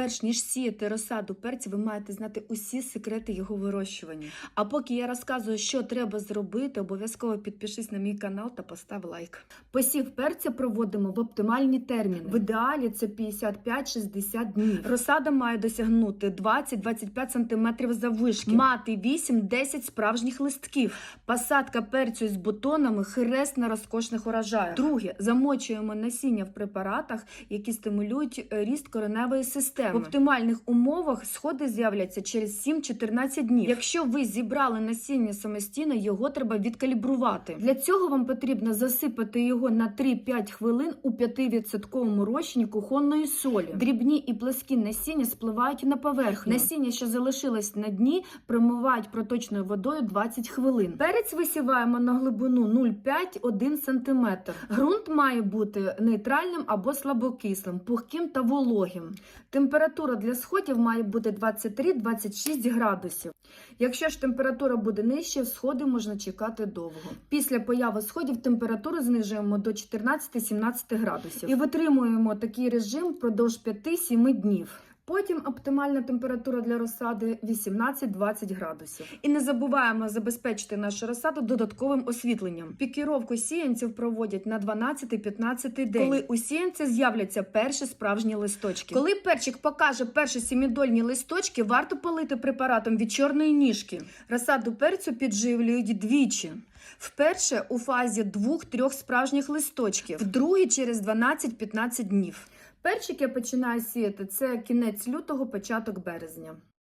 Перш ніж сіяти розсаду перця, ви маєте знати усі секрети його вирощування. А поки я розказую, що треба зробити, обов'язково підпишись на мій канал та постав лайк. Посів перця проводимо в оптимальні терміни. В ідеалі це 55-60 днів. Розсада має досягнути 20-25 см заввишки, мати 8-10 справжніх листків. Посадка перцю з бутонами хрест на розкошних урожаях. Друге, замочуємо насіння в препаратах, які стимулюють ріст кореневої системи. В оптимальних умовах сходи з'являться через 7-14 днів. Якщо ви зібрали насіння самостійно, його треба відкалібрувати. Для цього вам потрібно засипати його на 3-5 хвилин у 5% розчині кухонної солі. Дрібні і пласкі насіння спливають на поверхню. Насіння, що залишилось на дні, промивають проточною водою 20 хвилин. Перець висіваємо на глибину 0,5-1 см. Ґрунт має бути нейтральним або слабокислим, пухким та вологим. Температура для сходів має бути 23-26 градусів. Якщо ж температура буде нижче, сходи можна чекати довго. Після появи сходів температуру знижуємо до 14-17 градусів і витримуємо такий режим впродовж 5-7 днів. Потім оптимальна температура для розсади 18-20 градусів. І не забуваємо забезпечити нашу розсаду додатковим освітленням. Пікіровку сіянців проводять на 12-15 день, коли у сіянця з'являться перші справжні листочки. Коли перчик покаже перші сімідольні листочки, варто полити препаратом від чорної ніжки. Розсаду перцю підживлюють двічі. Вперше у фазі двох-трьох справжніх листочків, вдруге через 12-15 днів. Перчик я починаю сіяти це кінець лютого, початок березня.